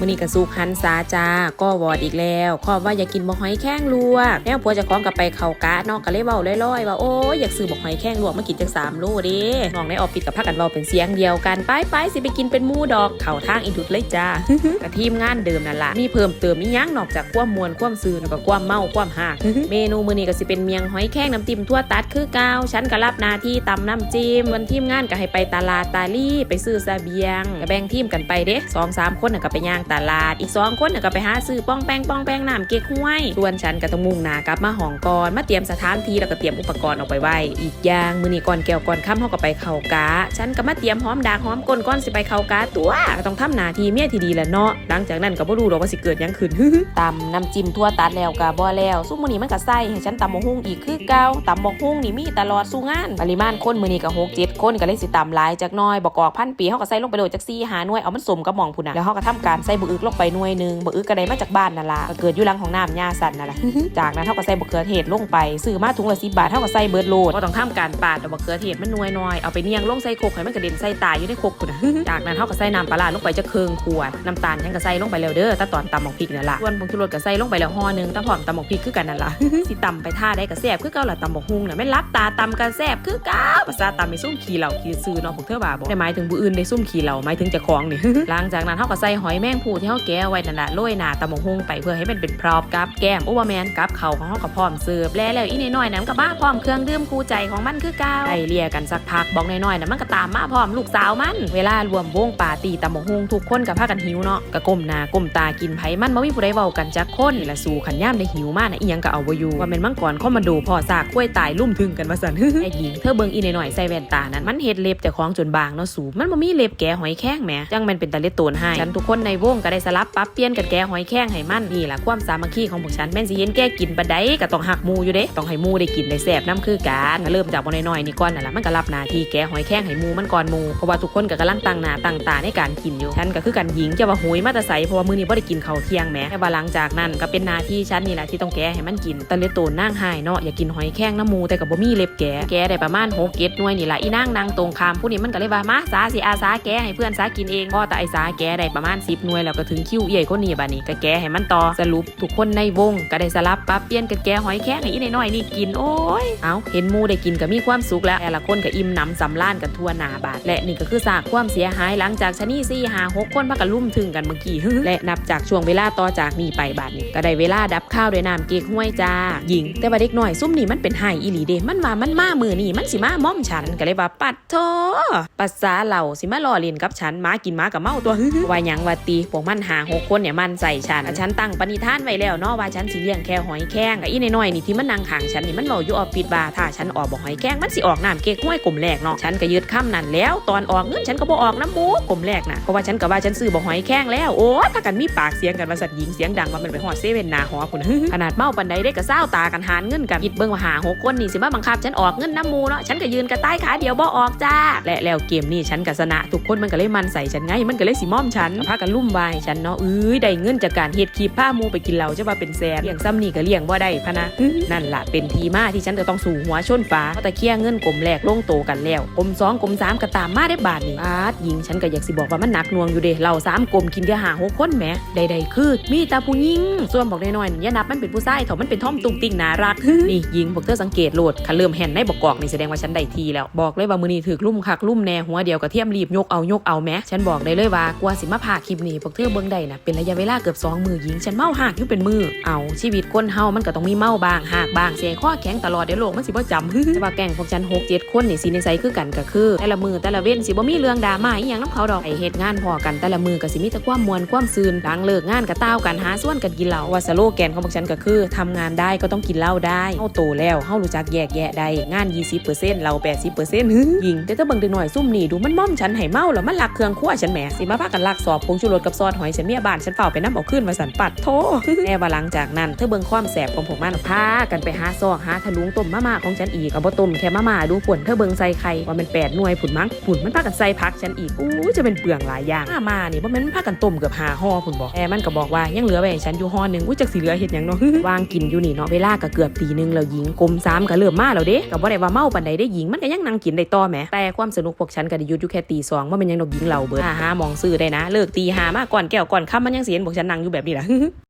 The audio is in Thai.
มื้อนี้ก็สุกหันซาจ้าก็วอดอีกแล้วขอบว่าอยากกินบ่หอยแข้งลวกแนวผัวจะคล้องกับไปเขากะนาะก็เลยเว้าลอยๆว่าโอ้ยอยากซื้อบ่หอยแข้งลวกมากินจัก3โลเด้น้องในออฟฟิศกับพากันเว้าเป็นเสียงเดียวกันไปไปสิไปกินเป็นมูดอกเข้าทางอินทุดเลยจ้ากับทีมงานเดิมนั่นละมีเพิ่มเติมอียั้งนอกจากความมวนความซื่อแล้วก็ความเมาความหากเมนูมื้อนี้ก็สิเป็นเมียงหอยแข้งน้ำจิ้มทั่วตัดคือเกาฉันก็รับหน้าที่ตำน้ำจิ้มวันทีมงานก็ให้ไปตลาดตาลี่ไปซื้อเสบียงแบ่งทีมกันไปเด้สองสามคนก็ไปย่างตลาด อีกสองคนน่ะก็ไปหาซื้อป้องแป้งป้องแป้งน้ำเก๊กห้วย ส่วนฉันก็ต้องมุ่งหน้ากลับมาห้องก่อน มาเตรียมสถานที่แล้วก็เตรียมอุปกรณ์ออกไปไว้ อีกอย่างมื้อนี้ก่อนแก้วก่อนค่ำเฮาก็ไปเข้ากะฉันก็มาเตรียมหอมดากหอมก้นก้อนสิไปเข้ากะตัวก็ต้องทำหน้าที่เมียที่ดีแหละเนาะหลังจากนั้นก็บ่รู้หรอกว่าสิเกิดยังขึ้นตำน้ำจิ้มทั่วตัดแล้วกะบ่แล้วซุมมื้อนี้มันก็ใส่ให้ฉันตำบักหุ่งอีกคือเก่าตำบักหุ่งนี่มีตลอดสู่งาน ปริมาณคนมื้อนี้ก็6 7คนก็เลยสิตำหลายจักหน่อยบ่กอกพันปีเฮาก็ใส่ลงไปโดดจัก4 5หน่วยเอามันสมกับหม่องพุ่นน่ะแล้วเฮาก็ทำการใส่บ่อึกลงไปหน่วยหนึงบ่อึกก็ได้มาจากบ้านนั่นล่ะก็เกิดอยู่หลังของน้ำยาสั่นนั่นล่ะจากนั้นเฮาก็ใส่บะเขือเทศลงไปซื้อมาถุงละ10บาทเฮาก็ใส่เบิดโลดบ่ต้องทำการปาดดอกบะเขือเทศมันหน่วยน้อยเอาไปเนียงลงใส่โคกให้มันกระเด็นใส่ตายอยู่ในโคกพุ่นน่ะจากนั้นเฮาก็ใส่น้ำปลาร้าลงไปจักครึ่งขวดน้ำตาลฉันก็ใส่ลงไปแล้วเด้อแต่ตอนตำหมกพริกนั่นล่ะส่วนผงชูรสก็ใส่ลงไปแล้วห่อหนึงแต่พร้อมตำหมกพริกคือกันนั่นล่ะสิตำไปท่าได้ก็แซ่บคือเก่าล่ะตำบักฮุงน่ะแม่นรับตาตำกันแซ่บคือเก่าภาษาตำมีซุ่มขี้เหล่าขี้ซื้อเนาะพวกเธอบ่าบ่ได้หมายถึงผู้อื่นได้ซุ่มขี้เหล่าหมายถึงเจ้าของนี่หลังจากนั้นเฮาก็ใส่หอยแมงภูที่เฮาแกะไว้นั่นละโรยหน้าตำบักฮุงไปเพื่อให้มันเป็นพรอพกับแก้มโอุบะแมนกับเขาของเฮาก็พร้อมเสิร์ฟแล้วแล้วอีน้อยๆนั้นก็มาพร้อมเครื่องดื่มคู่ใจของมันคือเก่าได้เลียกันสักพักบอกน้อยๆน่ะมันก็ตามมาพร้อมลูกสาวมัน เวลารวมวงปาร์ตี้ตำบักฮุงทุกคนก็พากันหิวเนาะก็ก้มหน้าก้มตากินไผมันบ่มีผู้ใดเว้ากันจักคนนี่ละสู่ขันย่ามได้หิวมากนะอีหยังก็เอาบ่อยู่ว่าแม่นมังกรคอมมานโดพ่อซากกล้วยตายลุ่มถึงกันว่าซั่นไอ้หญิงเธอเบิ่งอีน้อยๆใส่แว่นตานั้นมันเฮ็ดเล็บเจ้าของจนบางเนาะสูมันบ่มีเล็บแกะหอยแข้งแหมจังแม่นเป็นตะเล็ดโตนให้ฉันทุกคนในวงงก็ได้สลับปรับเปลี่ยนกันแกะหอยแข้งให้มันนี่แหละความสามัคคีของพวกฉันแม่นสิเห็นแก้กินปานใดก็ต้องหักมูอยู่เด้ต้องให้มูได้กินได้แซ่บนํคือกันก็เริ่มจากบน้อยๆนี่ก่อนนั่นล่ะมันก็รับหน้าที่แกะหอยแข้งให้มูมันก่อนมูเพราะว่าทุกคนก็กำลังตั้งหน้าตั้งตาในการกินอยู่ฉันก็คือกันหญิงจะว่าหุยมาแต่ไสเพราะว่ามื้อนี้บ่ได้กินข้าวเที่ยงแหมแต่ว่าหลังจากนั้นก็เป็นหน้าที่ฉันนี่แหละที่ต้องแกะให้มันกินตะเล็ดโตนนางหายเนาะอย่ากินหอยแข้งน้ำมูแต่ก็บ่มีเล็บแกะแกะได้ประมาณ6เก็ดหน่วยนี่แหละอีนางนางตรงคามผู้นี้มันก็เลยว่ามาสาสิอาสาแกะให้เพื่อนสากินเองพ่อแต่ไอสาแกะได้ประมาณ10หน่วยแล้วก็ถึงคิวเอี่คนนี้บัดนี้ก็แกะให้มันต่อสรุปทุกคนในวงก็ได้สลับปรับเปลี่ยนกันแกะหอยแข้งให้อีน้อยนี่กินโอ้ยเอาเห็นมูได้กินก็มีความสุขแล้วแต่ละคนก็อิ่มหนำสำราญกันทั่วหนาบาท และนี่ก็คือซากความเสียหายหลังจากชนีซี่หาหกคนพากันลุ่มถึงกันเมื่อกี้และนับจากช่วงเวลาต่อจากนี้ไปบาทนี้ก็ได้เวลาดับข้าวด้วยน้ำเก๊กห้วยจ้าหญิง แต่ว่าเด็กน้อยซุ่มนี่มันเป็นไห้อีหลีเดมันว่ามันมามือนี่มันสิมาม่อมฉันก็เลยว่าปัดโทปัสสาเหล่าสิมาล่อเลียนกับฉันมากินมากับเมาตัวว่ายังว่าตีพวกมันหาหกคนเนี่ยมันใส่ฉันฉันตั้งปณิธานไว้แล้วเนาะว่าฉันสิเลี้ยงแค่หอยแข้งกับอีน้อยๆนี่ที่มันนั่งขางฉันนี่มันเมาอยู่ออฟฟิศว่าถ้าฉันออกบอกหอยแข้งมันสิออกน้ำเก๊กห้วยกลุ่มแรกเนาะฉันก็ยึดคำนั้นแล้ว ตอนออกเงินฉันก็บ่ออกน้ำมูกกลุ่มแรกนะเพราะว่าฉันก็ว่าฉันซื้อบอกหอยแข้งแล้วโอ้ยพากันมีปากเสียงกันว่าสัตว์หญิงเสียงดังว่ามันไปหอดเซเว่นนาหอคุณขนาดเมาปันใดได้ก็เศร้าตากันหารเงินกันคิดเบิ่งว่าหาหกคนนี่สิมาบังคับฉันออกเงินน้ำมูเนาะฉันก็ยืนกระใต้ขาเดียวบ่ออกจ้าและแล้วเกมนี่ฉันก็ชนะทุกคนมันก็เลยมันใส่ฉันไงมันก็เลยสิมอมฉันพากันลุ่มวายฉันเนาะเอ้ยได้เงินจากการเฮ็ดคลิปผ้ามูไปกินเหล้าจะว่าเป็นแสนเลี้ยงซ้ำนี่ก็เลี้ยงบ่ได้พะนะนั่นล่ะเป็นทีมาที่ฉันจะต้องสู่หัวชนฟ้าเพราะตะเคียเงินกลมแรกลงโตกันแล้วกลมสองกลมสามก็ตามมาได้บาทนี่บาทยิงฉันก็อยากสิบอกว่ามันหนักหน่วงอยู่เด้เราสามกลมกินแค่หาหกคนแหมใดๆคือมีต่ผู้หญิงส่วนบอกน้อยๆนั่นอย่านับมันเป็นผู้ชายเถอะมันเป็นท่อมตุงติงน่ารักนี่ยิงบอกเธอสังเกตโหลดคันเริ่มแห่นในบอกกอกนี่แสดงว่าฉันได้ทีแล้วบอกเลยว่ามือนี้ถือลุ่มคักลุ่มแน่หัวเดียวกับเทียมรีบยกเอายกเอาแหมฉันบอกได้เลยว่ากว่าสิมาพาคลิปนี้พวกเธอเบิ่งได้นะเป็นระยะเวลาเกือบสองมือยิงฉันเมาหากอยู่เป็นมือเอาชีวิตคนเฮามันก็ต้องมีเมาบ้างหากบ้างเสียข้อแข็งตลอดเดี๋ยวโลกมันสิบ่จำแต่ว่าแก่งพวกฉันหกเจ็ดคนนี่สิในไซคือกันก็คือ แต่ละมือแต่ละเว้นสิบ่มีเรื่องดราม่าอีหยังน้ำเขาดอกไอเฮ็ดงานพอกันแต่ละมือก็สิมีแต่ความมวลความซืนหลังเลิกงานก็ต้าวกันหาส่วนกันกินเหล้าว่าสโลแกนของพวกฉันก็คือทำงานได้ก็ต้องกินเหล้าได้เฮาโตแล้วเฮารู้จักแยกแยะได้งาน 20%เรา80%ฮึยิงแต่ถ้าเบิ่งด็กหน่อยซุ่มนี่ดูมันม่อมฉันให้เมาแล้วมันลักเครื่องครัวฉันแหมสิมาพากันลักสอบผงชูรสกับซอสหอยฉันเมียบานฉันเฝ้าไปน้ำเอาขึ้นมาสันปัดโทแน่ว่าหลังจากนั้นเธอเบิ่งความแสบของพวกมันพากันไปหาซอกหาทะลุงต้มมาม่าของฉันอีกกับบ่ต้มแค่มาม่าดูผลเธอเบิ่งใส่ไข่ว่ามันแปดหน่วยผุนมั้งผุนมันพากันใส่พักฉันอีกอู้จะเป็นเปลืองหลายอย่างมาม่านี่บ่แม่นมันพากันต้มเกือบหาห่อผุนบอกแต่มันก็บอกว่ายังเหลือไว้ฉันอยู่ห่อหนึ่งอุ้ยจักสิเหลือเฮ็ดยังเนาะวางกินอยู่นี่เนาะเวลาก็เกือบตีหนึงแล้วหญิงกลมสามก็เริ่มมาแล้วเด้ก็บ่ได้ว่าเมาปานใดได้หญิงมันก็ยังนั่งกินได้ต่อแหมแต่ความสนุกพวกฉันก็ได้ยุดอยู่แค่ตีสองว่ามันยังดอกหญิงเราเบิดอาหามองซื้อได้นะ เลิกตีหามากก่อนแก้วก่อนข้ามมันยังเสียนบอกฉันนั่งอยู่แบบนี้ล่ะ